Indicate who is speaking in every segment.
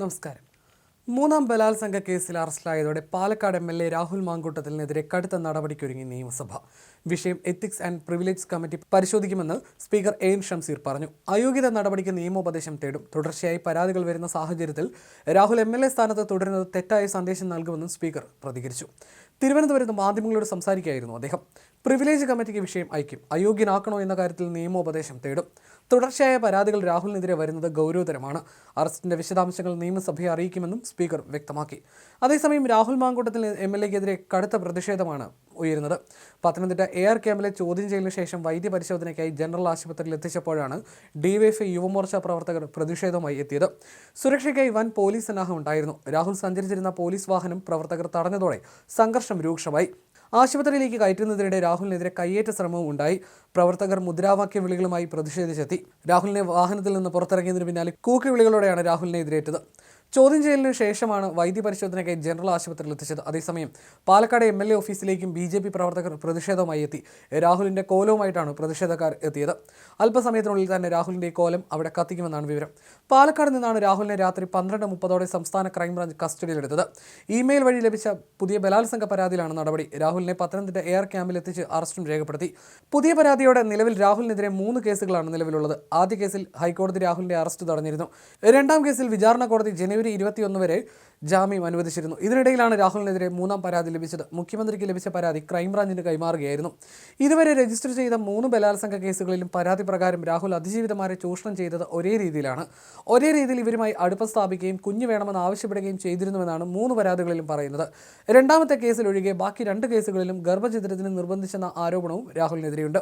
Speaker 1: നമസ്കാരം മൂന്നാം ബലാത്സംഗ കേസിൽ അറസ്റ്റിലായതോടെ Palakkad M L A Rahul മാങ്കൂട്ടത്തിനെതിരെ കടുത്ത നടപടിക്കൊരുങ്ങി നിയമസഭ വിഷയം എത്തിക്സ് ആൻഡ് പ്രിവിലേജ് കമ്മിറ്റി പരിശോധിക്കുമെന്ന് സ്പീക്കർ എ ഷംസീർ പറഞ്ഞു അയോഗ്യത നടപടിക്ക് നിയമോപദേശം തേടും തുടർച്ചയായി പരാതികൾ വരുന്ന സാഹചര്യത്തിൽ രാഹുൽ എം എൽ എ സ്ഥാനത്ത് തുടരുന്നത് തെറ്റായ സന്ദേശം നൽകുമെന്നും സ്പീക്കർ പ്രതികരിച്ചു തിരുവനന്തപുരത്ത് മാധ്യമങ്ങളോട് സംസാരിക്കുകയായിരുന്നു അദ്ദേഹം പ്രിവിലേജ് കമ്മിറ്റിക്ക് വിഷയം അയക്കും അയോഗ്യനാക്കണോ എന്ന കാര്യത്തിൽ നിയമോപദേശം തേടും തുടർച്ചയായ പരാതികൾ രാഹുലിനെതിരെ വരുന്നത് ഗൗരവതരമാണ് അറസ്റ്റിന്റെ വിശദാംശങ്ങൾ നിയമസഭയെ അറിയിക്കുമെന്നും സ്പീക്കർ വ്യക്തമാക്കി അതേസമയം രാഹുൽ മാങ്കൂട്ടത്തിൽ എം എൽ എക്കെതിരെ കടുത്ത പ്രതിഷേധമാണ് ഉയരുന്നത് പത്തനംതിട്ട എയർ ക്യാമ്പിലെ ചോദ്യം ചെയ്യലിന് ശേഷം വൈദ്യ പരിശോധനയ്ക്കായി ജനറൽ ആശുപത്രിയിൽ എത്തിച്ചപ്പോഴാണ് ഡിവൈഎഫ്ഐ യുവമോർച്ച പ്രവർത്തകർ പ്രതിഷേധവുമായി എത്തിയത് സുരക്ഷയ്ക്കായി വൻ പോലീസ് സന്നാഹം ഉണ്ടായിരുന്നു രാഹുൽ സഞ്ചരിച്ചിരുന്ന പോലീസ് വാഹനം പ്രവർത്തകർ തടഞ്ഞതോടെ സംഘർഷം രൂക്ഷമായി ആശുപത്രിയിലേക്ക് കയറ്റുന്നതിനിടെ രാഹുലിനെതിരെ കയ്യേറ്റ ശ്രമവും ഉണ്ടായി പ്രവർത്തകർ മുദ്രാവാക്യ വിളികളുമായി പ്രതിഷേധിച്ചെത്തി രാഹുലിനെ വാഹനത്തിൽ നിന്ന് പുറത്തിറങ്ങിയതിന് പിന്നാലെ കൂക്കി വിളികളോടെയാണ് രാഹുലിനെ എതിരേറ്റത് ചോദ്യം ചെയ്യലിന് ശേഷമാണ് പരിശോധനയ്ക്കായി ജനറൽ ആശുപത്രിയിൽ എത്തിച്ചത് അതേസമയം പാലക്കാട് എം എൽ എ ഓഫീസിലേക്കും ബി ജെ പി പ്രവർത്തകർ പ്രതിഷേധവുമായി എത്തി രാഹുലിന്റെ കോലവുമായിട്ടാണ് പ്രതിഷേധക്കാർ എത്തിയത് അല്പസമയത്തിനുള്ളിൽ തന്നെ രാഹുലിന്റെ കോലം അവിടെ കത്തിക്കുമെന്നാണ് വിവരം പാലക്കാട് നിന്നാണ് രാഹുലിനെ രാത്രി പന്ത്രണ്ട് മുപ്പതോടെ സംസ്ഥാന ക്രൈംബ്രാഞ്ച് കസ്റ്റഡിയിലെടുത്തത് ഇമെയിൽ വഴി ലഭിച്ച പുതിയ ബലാത്സംഗ പരാതിയിലാണ് നടപടി രാഹുലിനെ പത്തനംതിട്ട എയർ ക്യാമ്പിൽ എത്തിച്ച് അറസ്റ്റും രേഖപ്പെടുത്തി പുതിയ പരാതിയോടെ നിലവിൽ രാഹുലിനെതിരെ മൂന്ന് കേസുകളാണ് നിലവിലുള്ളത് ആദ്യ കേസിൽ ഹൈക്കോടതി രാഹുലിന്റെ അറസ്റ്റ് തടഞ്ഞിരുന്നു രണ്ടാം കേസിൽ വിചാരണ കോടതി ജനുവരി ജനുവരി ഇരുപത്തിയൊന്ന് വരെ ജാമ്യം അനുവദിച്ചിരുന്നു ഇതിനിടയിലാണ് രാഹുലിനെതിരെ മൂന്നാം പരാതി ലഭിച്ചത് മുഖ്യമന്ത്രിക്ക് ലഭിച്ച പരാതി ക്രൈംബ്രാഞ്ചിന് കൈമാറുകയായിരുന്നു ഇതുവരെ രജിസ്റ്റർ ചെയ്ത മൂന്ന് ബലാത്സംഗ കേസുകളിലും പരാതി പ്രകാരം രാഹുൽ അതിജീവിതമാരെ ചൂഷണം ചെയ്തത് ഒരേ രീതിയിലാണ് ഒരേ രീതിയിൽ ഇവരുമായി അടുപ്പം സ്ഥാപിക്കുകയും കുഞ്ഞു വേണമെന്ന് ആവശ്യപ്പെടുകയും ചെയ്തിരുന്നുവെന്നാണ് മൂന്ന് പരാതികളിലും പറയുന്നത് രണ്ടാമത്തെ കേസിലൊഴികെ ബാക്കി രണ്ട് കേസുകളിലും ഗർഭചിത്രത്തിന് നിർബന്ധിച്ചെന്ന ആരോപണവും രാഹുലിനെതിരെയുണ്ട്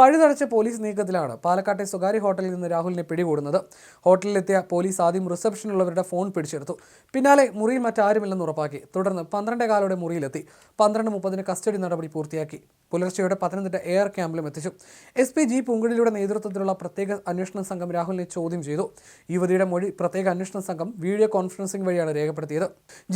Speaker 1: പഴുതടച്ച പോലീസ് നീക്കത്തിലാണ് പാലക്കാട്ടെ സ്വകാര്യ ഹോട്ടലിൽ നിന്ന് രാഹുലിനെ പിടികൂടുന്നത് ഹോട്ടലിലെത്തിയ പോലീസ് ആദ്യം റിസപ്ഷനിലുള്ളവരുടെ ഫോൺ പിടിച്ചെടുത്തു പിന്നാലെ മുറിയിൽ മറ്റാരുമില്ലെന്ന് ഉറപ്പാക്കി തുടർന്ന് പന്ത്രണ്ടേ കാലോടെ മുറിയിലെത്തി പന്ത്രണ്ട് മുപ്പതിന് കസ്റ്റഡി നടപടി പൂർത്തിയാക്കി പുലർച്ചെയോടെ പത്തനംതിട്ട എയർ ക്യാമ്പിലും എത്തിച്ചു എസ് പി ജി പുങ്കുഴിയുടെ നേതൃത്വത്തിലുള്ള പ്രത്യേക അന്വേഷണ സംഘം രാഹുലിനെ ചോദ്യം ചെയ്തു യുവതിയുടെ മൊഴി പ്രത്യേക അന്വേഷണ സംഘം വീഡിയോ കോൺഫറൻസിംഗ് വഴിയാണ് രേഖപ്പെടുത്തിയത്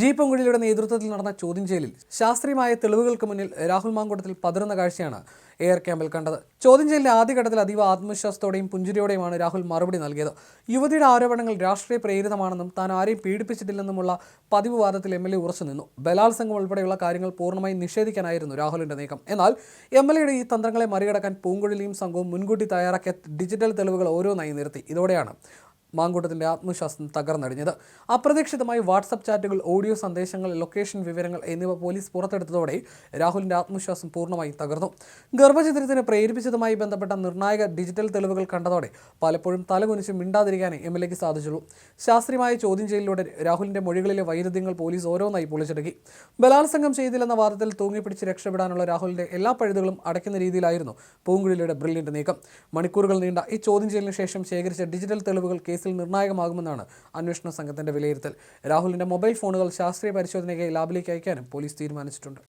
Speaker 1: ജി പുങ്കുഴിയുടെ നേതൃത്വത്തിൽ നടന്ന ചോദ്യം ചെയ്യലിൽ ശാസ്ത്രീയമായ തെളിവുകൾക്ക് മുന്നിൽ രാഹുൽ മാങ്കൂട്ടത്തിൽ പതിർന്ന കാഴ്ചയാണ് എയർ ക്യാമ്പിൽ കണ്ടത് ചോദ്യം ചെയ്യലിന്റെ ആദ്യഘട്ടത്തിൽ അതീവ ആത്മവിശ്വാസത്തോടെയും പുഞ്ചിരിയോടെയുമാണ് രാഹുൽ മറുപടി നൽകിയത് യുവതിയുടെ ആരോപണങ്ങൾ രാഷ്ട്രീയ പ്രേരിതമാണെന്നും താൻ ആരെയും പീഡിപ്പിച്ചിട്ടില്ലെന്നുമുള്ള പതിവ് വാദത്തിൽ എം എൽ എ ഉറച്ചു നിന്നു ബലാത്സംഗം ഉൾപ്പെടെയുള്ള കാര്യങ്ങൾ പൂർണ്ണമായി നിഷേധിക്കാനായിരുന്നു രാഹുലിന്റെ നീക്കം എന്നാൽ എം എൽ എയുടെ ഈ തന്ത്രങ്ങളെ മറികടക്കാൻ പൂങ്കുഴലിയും സംഘവും മുൻകൂട്ടി തയ്യാറാക്കിയ ഡിജിറ്റൽ തെളിവുകൾ ഓരോന്നായി നിർത്തി ഇതോടെയാണ് മാങ്കൂട്ടത്തിൻ്റെ ആത്മവിശ്വാസം തകർന്നടിഞ്ഞത് അപ്രതീക്ഷിതമായി വാട്സപ്പ് ചാറ്റുകൾ ഓഡിയോ സന്ദേശങ്ങൾ ലൊക്കേഷൻ വിവരങ്ങൾ എന്നിവ പോലീസ് പുറത്തെടുത്തതോടെ രാഹുലിൻ്റെ ആത്മവിശ്വാസം പൂർണ്ണമായും തകർന്നു ഗർഭചിത്രത്തിന് പ്രേരിപ്പിച്ചതുമായി ബന്ധപ്പെട്ട നിർണായക ഡിജിറ്റൽ തെളിവുകൾ കണ്ടതോടെ പലപ്പോഴും തലകുനിച്ച് മിണ്ടാതിരിക്കാനേ എം എൽ എക്ക് സാധിച്ചുള്ളൂ ശാസ്ത്രീയമായ ചോദ്യം ചെയ്യലിലൂടെ രാഹുലിൻ്റെ മൊഴികളിലെ വൈരുദ്ധ്യങ്ങൾ പോലീസ് ഓരോന്നായി പൊളിച്ചെടുക്കി ബലാത്സംഗം ചെയ്തില്ലെന്ന വാദത്തിൽ തൂങ്ങിപ്പിടിച്ച് രക്ഷപ്പെടാനുള്ള രാഹുലിൻ്റെ എല്ലാ പഴുതുകളും അടയ്ക്കുന്ന രീതിയിലായിരുന്നു പൂങ്കുഴലിയുടെ ബ്രില്യൻ്റ് നീക്കം മണിക്കൂറുകൾ നീണ്ട ഈ ചോദ്യം ചെയ്യലിന് ശേഷം ശേഖരിച്ച ഡിജിറ്റൽ തെളിവുകൾ കേസ് കേസിൽ നിർണായകമാകുമെന്നാണ് അന്വേഷണ സംഘത്തിന്റെ വിലയിരുത്തൽ രാഹുലിന്റെ മൊബൈൽ ഫോണുകൾ ശാസ്ത്രീയ പരിശോധനയ്ക്ക് ലാബിലേക്ക് അയക്കാനും പോലീസ് തീരുമാനിച്ചിട്ടുണ്ട്